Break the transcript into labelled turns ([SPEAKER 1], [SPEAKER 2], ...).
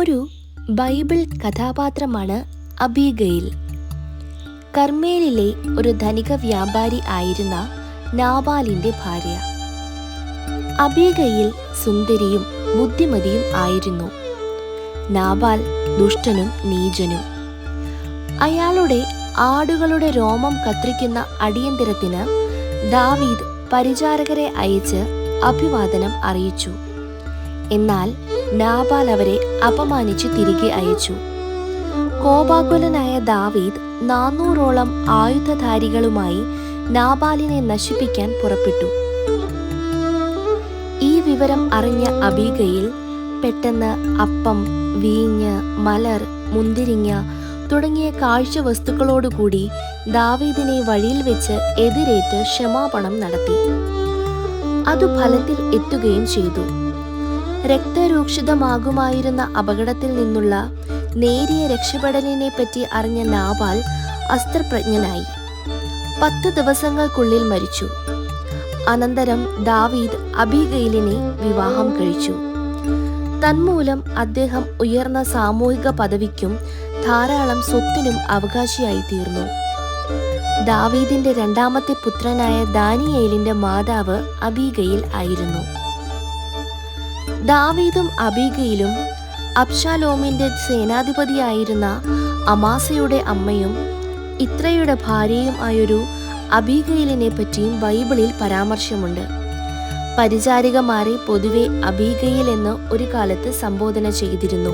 [SPEAKER 1] ഒരു ബൈബിൾ കഥാപാത്രമാണ് അബീഗയിൽ കർമ്മേലിലെ ഒരു ധനിക വ്യാപാരി ആയിരുന്ന നാബാലിന്റെ ഭാര്യ. അബീഗയിൽ സുന്ദരിയും ബുദ്ധിമതിയും ആയിരുന്നു. നാബാൽ ദുഷ്ടനും നീചനും. അയാളുടെ ആടുകളുടെ രോമം കത്രിക്കുന്ന അടിയന്തരത്തിന് ദാവീദ് പരിചാരകരെ അയച്ച് അഭിവാദനം അറിയിച്ചു. എന്നാൽ നാബാൽ അവരെ അപമാനിച്ച് തിരികെ അയച്ചു. കോപാകുലനായ ദാവീദ് നാനൂറോളം ആയുധധാരികളുമായി നാബാലിനെ നശിപ്പിക്കാൻ പുറപ്പെട്ടു. ഈ വിവരം അറിഞ്ഞ അബീഗയിൽ പെട്ടെന്ന് അപ്പം വീഞ്ഞ് മലർ മുന്തിരിങ്ങ തുടങ്ങിയ കാഴ്ച വസ്തുക്കളോടുകൂടി ദാവീദിനെ വഴിയിൽ വെച്ച് എതിരേറ്റ് ക്ഷമാപണം നടത്തി. അത് ഫലത്തിൽ എത്തുകയും ചെയ്തു. രക്തരൂക്ഷിതമാകുമായിരുന്ന അപകടത്തിൽ നിന്നുള്ള നേരിയ രക്ഷപ്പെടലിനെ പറ്റി അറിഞ്ഞ നാബാൽ അസ്ത്രപ്രജ്ഞനായി. പത്ത് ദിവസങ്ങൾക്കുള്ളിൽ മരിച്ചു. അനന്തരം ദാവീദ് അബിഗയിലിനെ വിവാഹം കഴിച്ചു. തന്മൂലം അദ്ദേഹം ഉയർന്ന സാമൂഹിക പദവിക്കും ധാരാളം സ്വത്തിനും അവകാശിയായി തീർന്നു. ദാവീദിന്റെ രണ്ടാമത്തെ പുത്രനായ ദാനിയേലിന്റെ മാതാവ് അബീഗയിൽ ആയിരുന്നു. ദാവീദും അബീഗയിലും അബ്ഷാലോമിന്റെ സേനാധിപതിയായിരുന്ന അമാസയുടെ അമ്മയും ഇത്രയുടെ ഭാര്യയും ആയൊരു അബീഗയിലിനെ പറ്റിയും ബൈബിളിൽ പരാമർശമുണ്ട്. പരിചാരികമാരെ പൊതുവെ അബീഗയിൽ എന്ന് ഒരു കാലത്ത് സംബോധന ചെയ്തിരുന്നു.